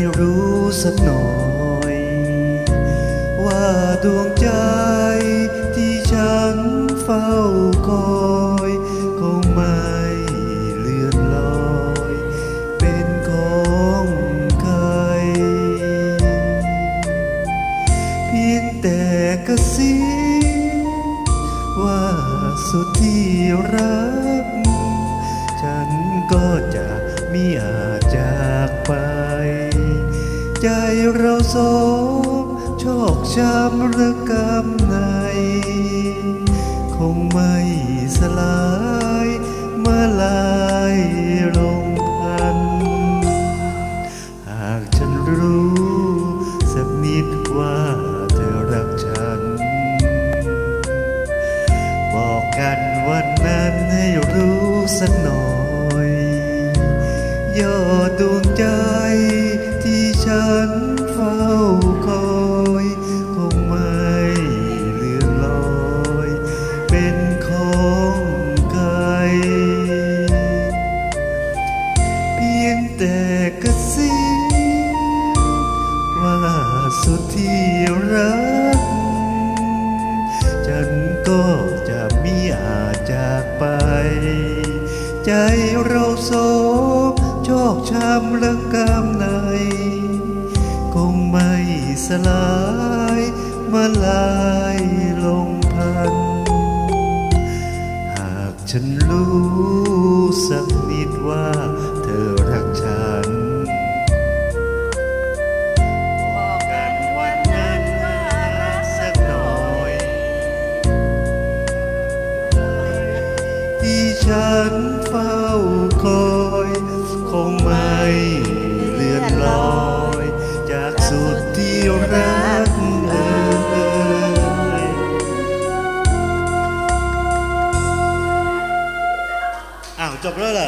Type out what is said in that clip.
ยรู้สักหน่อย ว่าดวงใจที่ฉันเฝ้าคอยคงไม่เลือนลอย เป็นของใคร เพียงแต่กระซิบว่าสุดที่รัก ฉันก็จะมีอา เราสองชอกช้ำระกำใน คงไม่สลายเมื่อลายลงพัน หากฉันรู้สักนิดว่าเธอรักฉัน บอกกันวันนั้นให้รู้สักหน่อยยอดดวงใจ พียงแต่กระซิบว่าสุดที่รัก ฉันก็จะไม่อาจจากไป ใจเราสองชอกช้ำและกำใน คงไม่สลายมาลายลงพัน หากฉันรู้สักนิดว่า ฉันเฝ้าคอยคงไม่เลื่อนลอย จากสุดที่รักเอ่ยอ้าวจบแล้วเหรอ